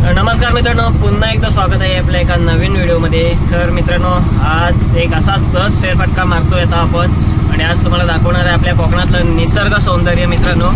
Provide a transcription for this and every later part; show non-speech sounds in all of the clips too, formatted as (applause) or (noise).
नमस्कार मित्रांनो पुन्हा एकदा स्वागत आहे आपल्या एका नवीन व्हिडिओमध्ये. तर मित्रांनो आज एक असा सहज फेरफटका मारतोय आता आपण. आणि आज तुम्हाला दाखवणार आहे आपल्या कोकणातलं निसर्ग सौंदर्य मित्रांनो.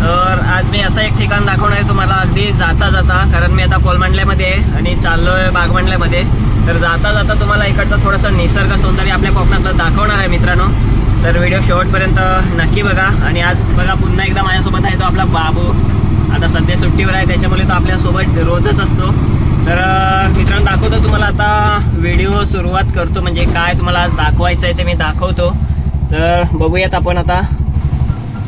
तर आज मी असं एक ठिकाण दाखवणार आहे तुम्हाला अगदी जाता जाता कारण मी आता कोलमांडल्यामध्ये आहे आणि चाललोय बागमांडल्यामध्ये. तर जाता जाता तुम्हाला इकडचं थोडंसं निसर्ग सौंदर्य आपल्या कोकणातलं दाखवणार आहे मित्रांनो. तर व्हिडिओ शेवटपर्यंत नक्की बघा. आणि आज बघा पुन्हा एकदा माझ्यासोबत आहे तो आपला बाबू. आता सध्या सुट्टीवर आहे त्याच्यामुळे तो आपल्यासोबत रोजच असतो. तर मित्रांनो दाखवतो तुम्हाला आता व्हिडिओ सुरुवात करतो. म्हणजे काय तुम्हाला आज दाखवायचं आहे ते मी दाखवतो. तर बघूयात आपण आता.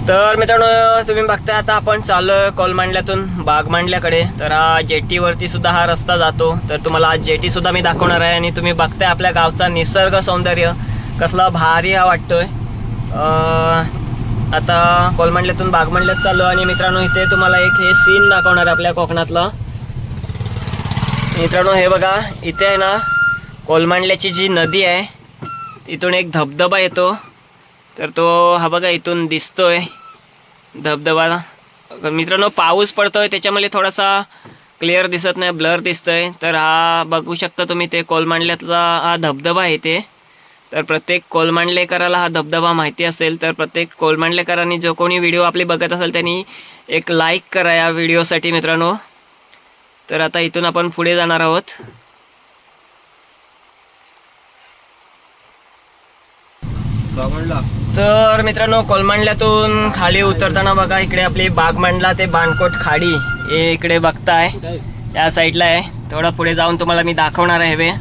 तर मित्रांनो तुम्ही बघताय आता आपण चाललोय कोलमांडल्यातून बागमांडल्याकडे. तर हा जेटीवरती सुद्धा हा रस्ता जातो. तर तुम्हाला आज जेटी सुद्धा मी दाखवणार आहे आणि तुम्ही बघताय आपल्या गावचा निसर्ग सौंदर्य कसला भारी हा वाटतोय. आता कोलमंडल्यातून बागमंडल्यात चाललो आणि मित्रांनो इथे तुम्हाला एक हे सीन दाखवणार आहे आपल्या कोकणातलं. मित्रांनो हे बघा इथे आहे ना कोलमांडल्याची जी नदी आहे इथून एक धबधबा येतो. तर तो हा बघा इथून दिसतोय धबधबा. मित्रांनो पाऊस पडतोय त्याच्यामध्ये थोडासा क्लिअर दिसत नाही ब्लर दिसतोय. तर हा बघू शकता तुम्ही ते कोलमांडल्यातला हा धबधबा आहे ते. तर प्रत्येक कोलमांडलेकराला हा धबधबा माहिती असेल तर प्रत्येक कोलमांडलेकरांनी जो कोणी व्हिडिओ आपली बघत असेल त्यांनी एक लाईक करा या व्हिडिओसाठी मित्रांनो. तर आता इथून आपण पुढे जाणार आहोत. तर मित्रांनो कोलमांडल्यातून खाली उतरताना बघा इकडे आपली बागमांडला ते बाणकोट खाडी हे इकडे बघताय. या साईडला आहे. थोडा पुढे जाऊन तुम्हाला मी दाखवणार आहे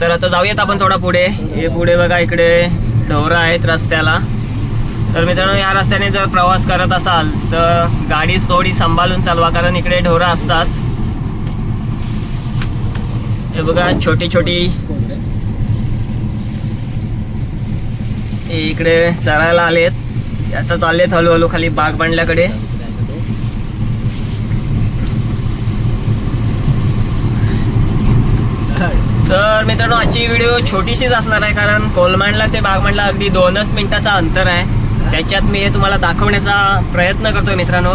तर आता जाऊयात आपण थोडा पुढे. हे पुढे बघा इकडे ढोरं आहेत रस्त्याला. तर मित्रांनो या रस्त्याने जर प्रवास करत असाल तर गाडी थोडी सांभाळून चालवा कारण इकडे ढोरं असतात. हे बघा छोटी छोटी. इकडे चरायला आलेत. आता चाललेत हळूहळू खाली बाग बांधल्याकडे. तर मित्रांनो आजची व्हिडिओ छोटीशीच असणार आहे कारण कोलमांडला ते बागमांडला अगदी दोनच मिनिटाचा अंतर आहे. त्याच्यात मी हे तुम्हाला दाखवण्याचा प्रयत्न करतोय मित्रांनो.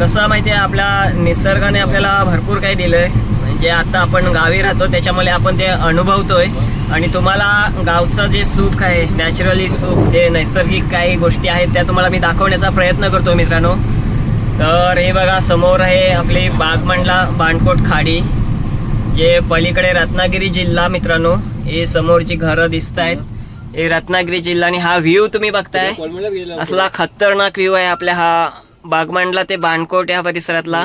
कसं माहिती आहे आपल्या निसर्गाने आपल्याला भरपूर काही दिलंय. म्हणजे आता आपण गावी राहतो त्याच्यामुळे आपण ते अनुभवतोय. आणि तुम्हाला गावचं जे सुख आहे नॅचरली सुख जे नैसर्गिक काही गोष्टी आहेत त्या तुम्हाला मी दाखवण्याचा प्रयत्न करतो मित्रांनो. तर हे बघा समोर आहे आपली बागमंडला बाणकोट खाडी. जे पलीकडे रत्नागिरी जिल्हा मित्रांनो. हे समोरची घरं दिसत आहेत हे रत्नागिरी जिल्हा आणि हा व्ह्यू तुम्ही बघताय. असला खतरनाक व्ह्यू आहे आपल्या हा बागमांडला ते बाणकोट या परिसरातला.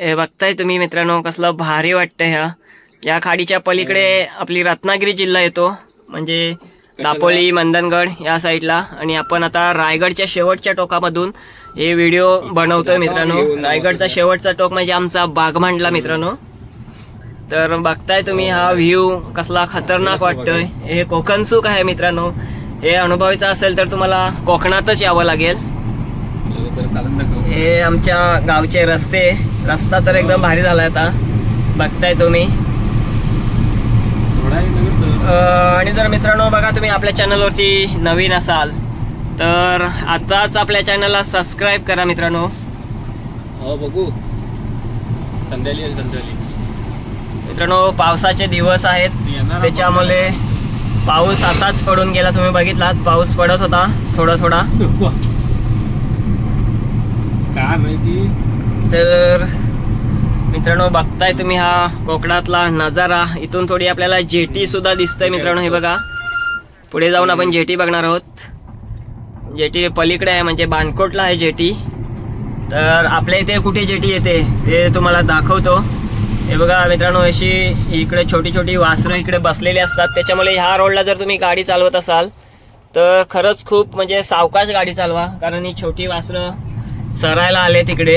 हे बघताय तुम्ही मित्रांनो कसलं भारी वाटतं ह्या या खाडीच्या पलीकडे आपली रत्नागिरी जिल्हा येतो. म्हणजे दापोली मंदनगड या साईडला. आणि आपण आता रायगडच्या शेवटच्या टोकामधून हे व्हिडिओ बनवतोय मित्रांनो. रायगडचा शेवटचा टोक म्हणजे आमचा बागमांडला मित्रांनो. तर बघताय तुम्ही हा व्ह्यू कसला खतरनाक वाटतोय. हे कोकण सुख आहे मित्रांनो. हे अनुभवायचं असेल तर तुम्हाला कोकणातच यावं लागेल. हे आमच्या गावचे रस्ते. रस्ता तर एकदम भारी झालाय आता. बघताय तुम्ही. आणि जर मित्रांनो बघा तुम्ही आपल्या चॅनलवरती नवीन असाल तर आताच आपल्या चॅनलला सबस्क्राईब करा मित्रांनो. हो बघू. संध्याली संध्याली मित्रांनो पावसाचे दिवस आहेत. त्याच्यामुळे पाऊस आताच पडून गेला तुम्ही बघितलात. पाऊस पडत होता थोडा थोडा (laughs) काय माहिती? तर मित्रांनो बघताय तुम्ही हा कोकणातला नजारा. इथून थोडी आपल्याला जेटी सुद्धा दिसतंय मित्रांनो हे बघा. पुढे जाऊन आपण जेटी बघणार आहोत. जेटी पलीकडे आहे म्हणजे बाणकोटला आहे जेटी. तर आपल्या इथे कुठे जेटी येते ते तुम्हाला दाखवतो. हे बघा मित्रांनो अशी इकडे छोटी छोटी वासरं इकडे बसलेली असतात. त्याच्यामुळे ह्या रोडला जर तुम्ही गाडी चालवत असाल तर खरंच खूप म्हणजे सावकाश गाडी चालवा. कारण ही छोटी वासरं चरायला आले तिकडे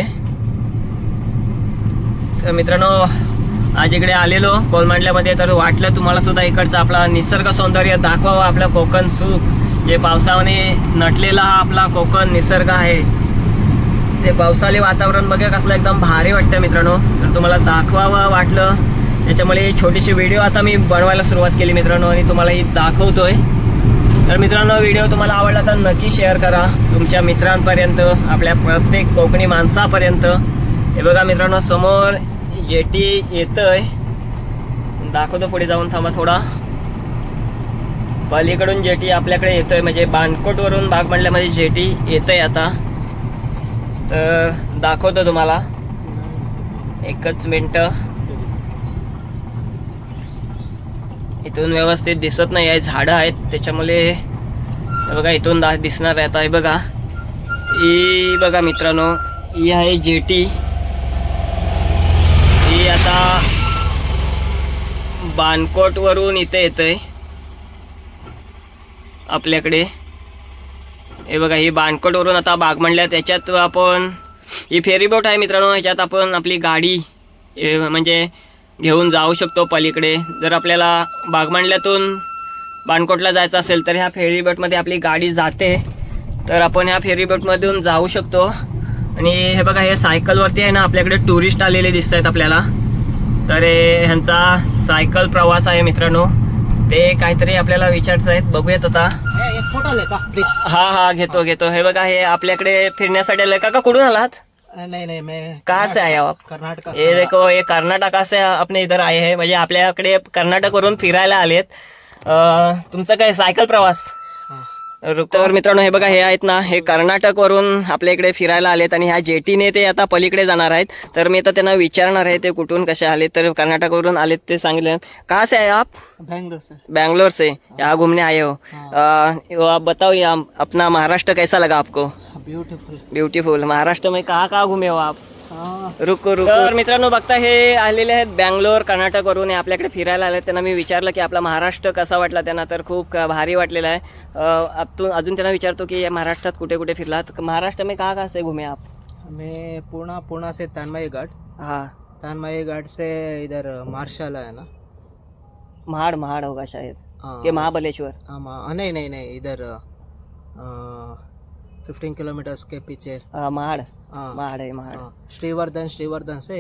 तर मित्रांनो आज इकडे आलेलो कोलमांडल्यामध्ये तर वाटलं तुम्हाला सुद्धा इकडचा आपला निसर्ग सौंदर्य दाखवावं आपलं कोकण सुख. जे पावसाने नटलेला हा आपला कोकण निसर्ग आहे. ते पावसाळी वातावरण बघा कसलं एकदम भारी वाटतं मित्रांनो. तर तुम्हाला दाखवावं वाटलं. त्याच्यामुळे छोटीशी व्हिडिओ आता मी बनवायला सुरुवात केली मित्रांनो आणि तुम्हाला ही दाखवतोय. तर मित्रांनो व्हिडिओ तुम्हाला आवडला तर नक्की शेअर करा. तुमच्या मित्रांपर्यंत आपल्या प्रत्येक कोकणी माणसापर्यंत. हे बघा मित्रांनो समोर जेटी येतंय. दाखवतो पुढे जाऊन थांबा थोडा. पलीकडून जेटी आपल्याकडे येतोय म्हणजे बाणकोटवरून म्हणल्यामध्ये जेटी येतंय आता. तर दाखवतो तुम्हाला. एकच मिनटं. इथून व्यवस्थित दिसत नाही आहे झाडं आहेत. त्याच्यामुळे बघा इथून दा दिसणार आहे आता हे बघा. ही बघा मित्रांनो ही आहे जेटी. मी आता बानकोटवरून इथे येतंय. आपल्याकडे. हे बघा ही बानकोटवरून आता बाग म्हणल्या त्याच्यात आपण ही फेरीबोट आहे मित्रांनो ह्याच्यात आपण आपली गाडी म्हणजे घेऊन जाऊ शकतो पलीकडे. जर आपल्याला बागमांडल्यातून बाणकोटला जायचं असेल तर ह्या फेरीबोटमध्ये आपली गाडी जाते. तर आपण ह्या फेरीबोटमधून जाऊ शकतो. आणि हे बघा हे सायकलवरती आहे ना आपल्याकडे टुरिस्ट आलेले दिसत आहेत आपल्याला. तर हे ह्यांचा सायकल प्रवास आहे मित्रांनो. ते काहीतरी आपल्याला विचारायचं आहेत. बघूयात आता. हा हा घेतो घेतो. हे बघा हे आपल्याकडे फिरण्यासाठी आले काका कुठून आलात? नहीं नहीं मैं कहाँ से हो आप? कर्नाटक. ये देखो ये कर्नाटका से अपने इधर आए हैं. म्हणजे आपल्याकडे कर्नाटकवरून फिरायला आलेत. तुमचा काय सायकल प्रवास? तर मित्रांनो हे बघा हे आहेत ना हे कर्नाटकवरून आपल्या इकडे फिरायला आलेत आणि ह्या जेटीने ते आता पलीकडे जाणार आहेत. तर मी आता त्यांना विचारणार आहे ते कुठून कसे आले तर कर्नाटकवरून आलेत ते सांगितले कहाँ से आए आप? बेंगलोर से बैंगलोर से. यहाँ घूमने आए हो. आप बताओ ये अपना महाराष्ट्र कैसा लगा आपको? ब्यूटीफुल ब्युटीफुल महाराष्ट्र में कहाँ कहाँ घुमे हो आप? रुको रुको. तर मित्रांनो बघता हे आलेले आहेत बँगलोर कर्नाटकवरून. आपल्याकडे फिरायला आले त्यांना मी विचारलं की आपला महाराष्ट्र कसा वाटला त्यांना? तर खूप क- भारी वाटलेला आहे. अजून त्यांना विचारतो की या महाराष्ट्रात कुठे कुठे फिरलात? महाराष्ट्र में कहाँ कहाँ से घुमे आप? मैं पुणे पुणे से तानमई घाट. हाँ. तानमई घाट से इधर मार्शल है ना? महाड़ महाड़ होगा शायद. हाँ. कि महाबलेश्वर. हाँ, मा- नहीं नहीं नहीं इधर फिफ्टीन किलोमीटर्स के पीछे। महाड़। हाँ। महाड़ है महाड़. हाँ, श्रीवर्धन श्रीवर्धन से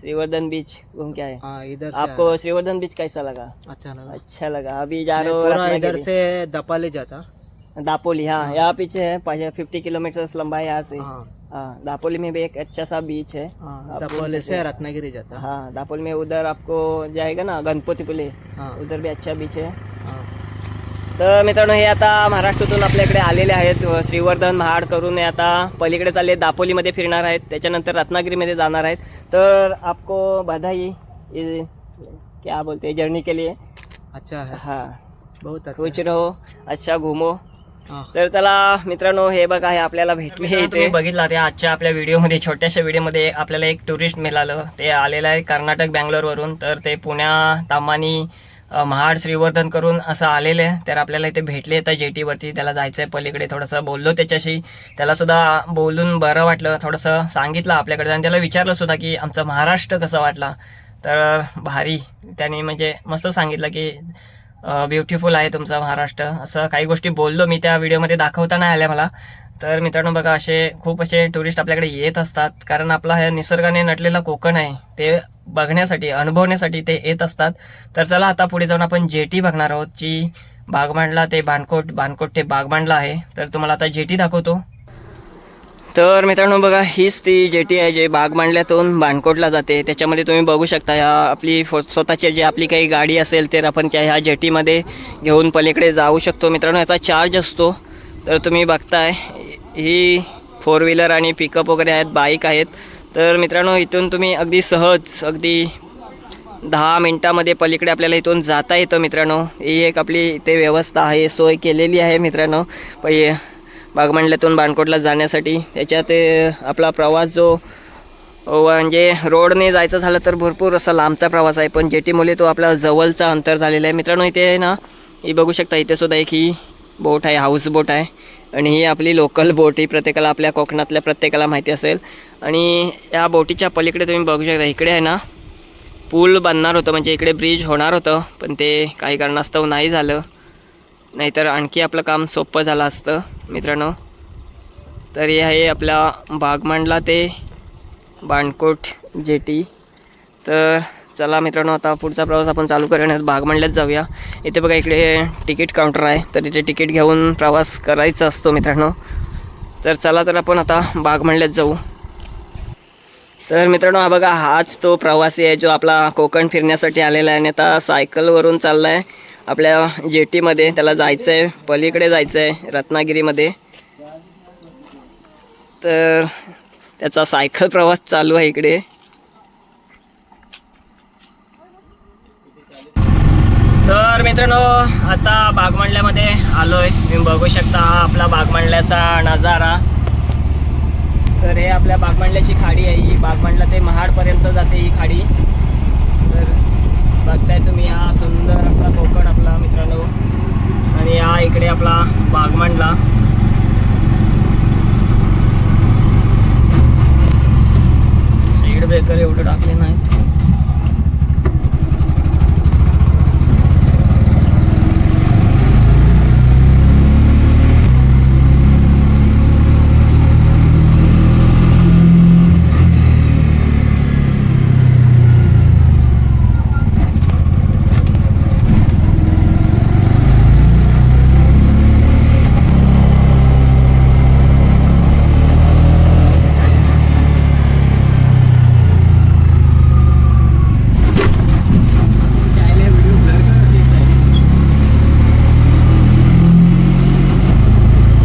श्रीवर्धन बीच घूम के आए। हाँ इधर आपको श्रीवर्धन बीच कैसा लगा? अच्छा लगा। अच्छा लगा। अभी जा रहे हो इधर से दपाली जाता। दापोली हाँ। यहाँ पीछे है फिफ्टी किलोमीटर लंबा है यहाँ से। हाँ। हाँ दापोली में भी एक अच्छा सा बीच है। हाँ दपाली से रत्नागिरी जाता। हाँ दापोली में उधर आपको जाएगा ना गणपति पुले। हाँ। उधर भी अच्छा बीच हाँ। तर मित्रांनो हे आता महाराष्ट्रातून आपल्याकडे आलेले आहेत श्रीवर्धन महाड करून हे आता पलीकडे चालले दापोलीमध्ये फिरणार आहेत. त्याच्यानंतर रत्नागिरीमध्ये जाणार आहेत. तर आपको बधाई क्या बोलते हैं जर्नी के लिए. अच्छा है. बहुत अच्छा खुश रहो अच्छा घुमो. तर चला मित्रांनो हे बघा हे आपल्याला भेटले तुम्ही बघितला ते आजच्या आपल्या व्हिडिओमध्ये छोट्याशा व्हिडिओमध्ये आपल्याला एक टुरिस्ट मिळालं. ते आलेलं आहे कर्नाटक बँगलोरवरून. तर ते पुण्या तामानी महाड श्रीवर्धन करून असं आलेलं आहे. तर आपल्याला इथे भेटले येतात जेटीवरती त्याला जायचं आहे पलीकडे थोडंसं. बोललो त्याच्याशी. त्यालासुद्धा बोलून बरं वाटलं. थोडंसं सांगितलं आपल्याकडे. आणि त्याला विचारलं सुद्धा की आमचं महाराष्ट्र कसं वाटला? तर भारी. त्याने म्हणजे मस्त सांगितलं की ब्युटिफुल आहे तुमचा महाराष्ट्र. असं काही गोष्टी बोललो मी त्या व्हिडिओमध्ये दाखवता नाही आल्या मला. तर मित्रांनो बघा असे खूप असे टुरिस्ट आपल्याकडे येत असतात. कारण आपला हा निसर्गाने नटलेला कोकण आहे ते बघण्यासाठी अनुभवण्यासाठी ते येत असतात. तर चला आता पुढे जाऊन आपण जेटी बघणार आहोत जी बागमांडला ते बाणकोट बाणकोट ते बागमांडला आहे. तर तुम्हाला आता जेटी दाखवतो. तर मित्रांनो बघा हीच ती जेटी आहे जे बागमांडल्यातून बाणकोटला जाते. त्याच्यामध्ये तुम्ही बघू शकता ह्या आपली फो स्वतःची जी आपली काही गाडी असेल तर आपण त्या ह्या जेटीमध्ये घेऊन पलीकडे जाऊ शकतो. मित्रांनो याचा चार्ज असतो. तर तुम्ही बघताय ही फोर व्हीलर आणि पिकअप वगैरे आहेत बाईक आहेत. तर मित्रांनो इथून तुम्ही अगदी सहज अगदी दहा मिनटामध्ये पलीकडे आपल्याला इथून जाता येतं मित्रांनो. ही एक आपली इथे व्यवस्था आहे सोय केलेली आहे मित्रांनो. पै बागमंडल्यातून बाणकोटला जाण्यासाठी. त्याच्यात आपला प्रवास जो म्हणजे रोडने जायचं झालं तर भरपूर असा लांबचा प्रवास आहे. पण जेटीमुळे तो आपला जवळचा अंतर झालेला आहे. मित्रांनो इथे आहे ना ही बघू शकता इथे सुद्धा एक ही बोट आहे हाऊस बोट आहे. आणि ही आपली लोकल बोट ही प्रत्येकाला आपल्या कोकणातल्या प्रत्येकाला माहिती असेल. आणि या बोटीच्या पलीकडे तुम्ही बघू शकता इकडे आहे ना पूल बांधणार होतं. म्हणजे इकडे ब्रिज होणार होतं पण ते काही कारणास्तव नाही झालं. नाहीतर आणखी आपलं काम सोपं झालं असतं मित्रांनो. तर हे आहे आपल्या बागमांडला ते बाणकोट जेटी. तर चला मित्रांनो आता पुढचा प्रवास आपण चालू करण्यात भागमंडल्यात जाऊया. इथे बघा इकडे तिकीट काउंटर आहे. तर इथे तिकीट घेऊन प्रवास करायचा असतो मित्रांनो. तर चला तर आपण आता बागमंडल्यात जाऊ. तर मित्रांनो हा बघा हाच तो प्रवासी आहे जो आपला कोकण फिरण्यासाठी आलेला आहे आणि आता सायकलवरून चालला आहे आपल्या जेटीमध्ये त्याला जायचं आहे पलीकडे जायचं आहे रत्नागिरीमध्ये. तर त्याचा सायकल प्रवास चालू आहे इकडे. तर मित्रांनो आता बागमांडल्यामध्ये आलो आहे तुम्ही बघू शकता हा आपला बागमांडल्याचा नजारा. तर हे आपल्या बागमांडल्याची खाडी आहे ही. बागमांडला ते महाडपर्यंत जाते ही खाडी. तर बघताय तुम्ही हा सुंदर असा कोकण आपला मित्रांनो. आणि हा इकडे आपला बागमांडला. स्पीड ब्रेकर एवढं टाकले नाहीत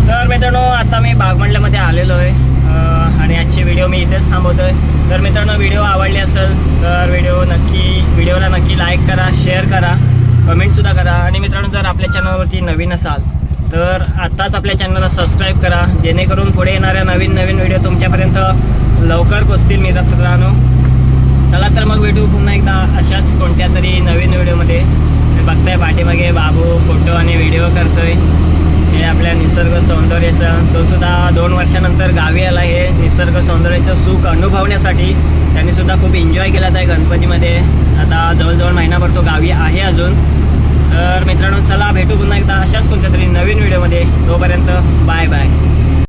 तर मित्रांनो आता मी बागमंडल्यामध्ये आलेलो आहे. आणि आजचे व्हिडिओ मी इथेच थांबवतोय. तर मित्रांनो व्हिडिओ आवडले असेल तर व्हिडिओ नक्की व्हिडिओला नक्की लाईक करा शेअर करा कमेंटसुद्धा करा. आणि मित्रांनो जर आपल्या चॅनलवरती नवीन असाल तर आत्ताच आपल्या चॅनलला सबस्क्राईब करा. जेणेकरून पुढे येणाऱ्या नवीन नवीन व्हिडिओ तुमच्यापर्यंत लवकर पोचतील मित्रांनो. चला तर मग भेटू पुन्हा एकदा अशाच कोणत्या तरी नवीन व्हिडिओमध्ये बघताय पाठीमागे बाबू फोटो आणि व्हिडिओ करतोय. हे आपल्या निसर्ग सौंदर्याचं तो सुद्धा दोन वर्षानंतर गावी आला हे निसर्ग सौंदर्याचं सुख अनुभवण्यासाठी. त्यांनी सुद्धा खूप एन्जॉय केला आहे गणपतीमध्ये. आता जवळजवळ महिनाभर तो गावी आहे अजून. तर मित्रांनो चला भेटू पुन्हा एकदा. अशाच कोणत्या तरी नवीन व्हिडिओमध्ये. तोपर्यंत बाय बाय.